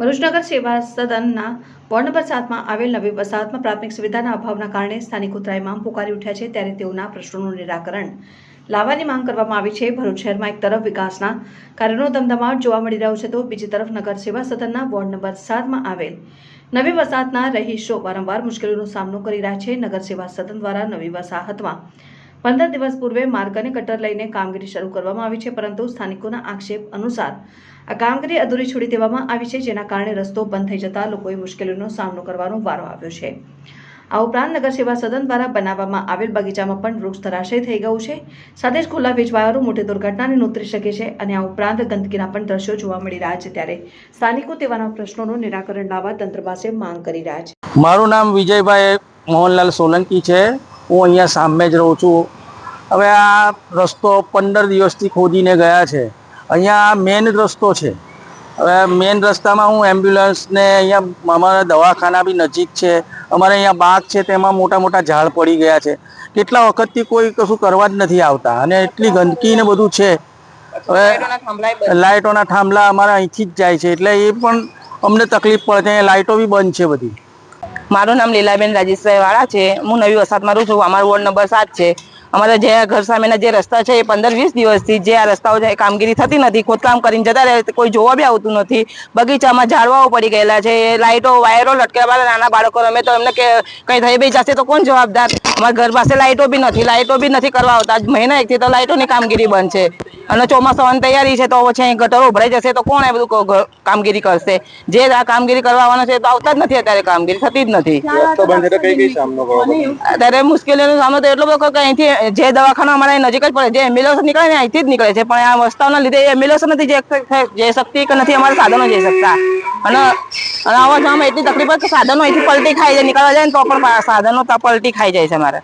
ભરૂચનગર સેવા સદનના ward number સાતમાં આવેલ નવી વસાહતમાં પ્રાથમિક સુવિધાના અભાવના કારણે સ્થાનિકો ત્રાહિમામ પોકારી ઉઠ્યા છે ત્યારે તેઓના પ્રશ્નોનું નિરાકરણ લાવવાની માંગ કરવામાં આવી છે. ભરૂચ શહેરમાં એક તરફ વિકાસના કાર્યનો ધમધમાટ જોવા મળી રહ્યો છે તો બીજી તરફ નગર સેવા સદનના વોર્ડ નંબર સાતમાં આવેલ નવી વસાહતના રહીશો વારંવાર મુશ્કેલીનો સામનો કરી રહ્યા છે. નગર સેવા સદન દ્વારા નવી વસાહતમાં પંદર દિવસ પૂર્વે માર્ગ અને કટર લઈને કામગીરી શરૂ કરવામાં આવી છે, પરંતુ સ્થાનિકોના આક્ષેપ અનુસાર આ કામગીરી અધૂરી છોડી દેવામાં આવી છે, જેના કારણે રસ્તો બંધ થઈ જતા લોકોએ મુશ્કેલીનો સામનો કરવાનો વારો આવ્યો છે. આ ઉપરાંત નગર સદન દ્વારા બનાવવામાં આવેલ બગીચામાં પણ વૃક્ષ ધરાશય થઈ ગયું છે. સાથે જ ખુલ્લા વીજવાયરો મોટી દુર્ઘટનાને નોતરી શકે છે અને આ ઉપરાંત ગંદકીના પણ દ્રશ્યો જોવા મળી રહ્યા છે, ત્યારે સ્થાનિકો તેવાના પ્રશ્નોનું નિરાકરણ લાવવા તંત્ર પાસે માંગ કરી રહ્યા છે. મારું નામ વિજયભાઈ મોહનલાલ સોલંકી છે. હું અહીંયા સામે જ રહું છું. હવે આ રસ્તો પંદર દિવસથી ખોદીને ગયા છે. અહીંયા મેન રસ્તો છે. હવે મેન રસ્તામાં હું એમ્બ્યુલન્સને અહીંયા અમારા દવાખાના બી નજીક છે. અમારે અહીંયા બાગ છે તેમાં મોટા મોટા ઝાડ પડી ગયા છે. કેટલા વખતથી કોઈ કશું કરવા જ નથી આવતા અને એટલી ગંદકી ને બધું છે. હવે લાઇટોના થાંભલા અમારા અહીંથી જ જાય છે. એટલે એ પણ અમને તકલીફ પડે છે. અહીંયા લાઇટો બી બંધ છે બધી. મારું નામ લીલાબેન રાજેશભાઈ વાળા છે. હું નવી વસાતમાં રહું છું. અમારો વોર્ડ નંબર સાત છે. અમારા જે ઘર સામેના જે રસ્તા છે એ પંદર વીસ દિવસથી જે આ રસ્તાઓ કામગીરી થતી નથી. ખોદકામ કરીને જતા રહે કોઈ જોવા બી આવતું નથી. બગીચામાં ઝાડવાઓ પડી ગયેલા છે. લાઇટો વાયરો લટકેલા નાના બાળકો રમે તો એમને કંઈ થઈ બી જશે તો કોણ જવાબદાર? અમારા ઘર પાસે લાઇટો બી નથી. લાઇટો બી નથી કરવા આવતા. મહિના એકથી તો લાઇટોની કામગીરી બંધ છે. અને ચોમાસાની તૈયારી છે તો પછી અહીં ગટરો ભરાઈ જશે તો કોણ એ બધું કામગીરી કરશે? જે આ કામગીરી કરવાના છે તો આવતા જ નથી અત્યારે કામગીરી થતી જ નથી. અત્યારે મુશ્કેલીનો સામનો તો એટલો બધો કે અહીંથી જે દવાખાના અમારા નજીક જ પડે જે એમ્બ્યુલન્સ નીકળે ને અહીંથી જ નીકળે છે પણ આ રસ્તાઓના લીધે એમ્બ્યુલન્સ નથી જઈ શકતી કે નથી અમારા સાધનો જઈ શકતા. અને અને આવા જવામાં એટલી તકલીફ હોય કે સાધનો અહીંથી પલટી ખાઈ જાય નીકળવા જાય ને તો પણ સાધનો તા પલટી ખાઈ જાય છે અમારે.